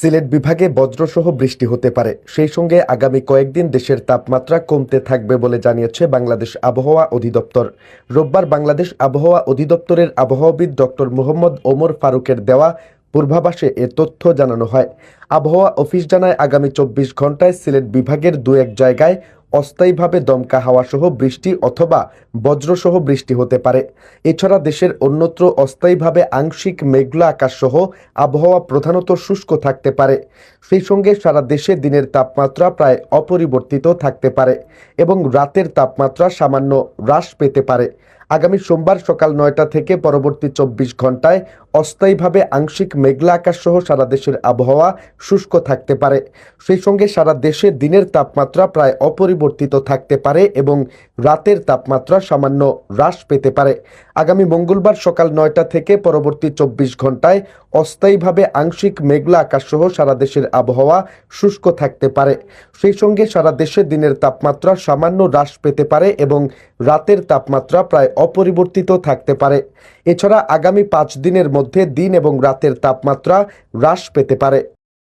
সিলেট বিভাগে বজ্রসহ বৃষ্টি হতে পারে। সেই সঙ্গে আগামী কয়েকদিন দেশের তাপমাত্রা কমতে থাকবে বলে জানিয়েছে বাংলাদেশ আবহাওয়া অধিদপ্তর। রোববার বাংলাদেশ আবহাওয়া অধিদপ্তরের আবহাওয়াবিদ ডক্টর মোহাম্মদ ওমর ফারুকের দেওয়া পূর্বাভাসে এ তথ্য জানানো হয়। আবহাওয়া অফিস জানায়, আগামী চব্বিশ ঘন্টায় সিলেট বিভাগের দু এক জায়গায় অস্থায়ীভাবে দমকা হাওয়াসহ বৃষ্টি অথবা বজ্রসহ বৃষ্টি হতে পারে। এছাড়া দেশের অন্যত্র অস্থায়ীভাবে আংশিক মেঘলা আকাশসহ আবহাওয়া প্রধানত শুষ্ক থাকতে পারে। সেই সঙ্গে সারা দেশে দিনের তাপমাত্রা প্রায় অপরিবর্তিত থাকতে পারে এবং রাতের তাপমাত্রা সামান্য হ্রাস পেতে পারে। আগামী সোমবার সকাল নয়টা থেকে পরবর্তী চব্বিশ ঘন্টায় অস্থায়ীভাবে আংশিক মেঘলা আকাশ সহ সারা দেশের আবহাওয়া শুষ্ক থাকতে পারে। সেই সঙ্গে সারা দেশে দিনের তাপমাত্রা প্রায় অপরিবর্তিত থাকতে পারে এবং রাতের তাপমাত্রা সামান্য হ্রাস পেতে পারে। আগামী মঙ্গলবার সকাল নয়টা থেকে পরবর্তী চব্বিশ ঘন্টায় অস্থায়ীভাবে আংশিক মেঘলা আকাশ সহ সারা দেশের আবহাওয়া শুষ্ক থাকতে পারে। সেই সঙ্গে সারা দেশে দিনের তাপমাত্রা সামান্য হ্রাস পেতে পারে এবং রাতের তাপমাত্রা প্রায় অপরিবর্তিত থাকতে পারে। এছাড়া আগামী পাঁচ দিনের মধ্যে দিন এবং রাতের তাপমাত্রা হ্রাস পেতে পারে।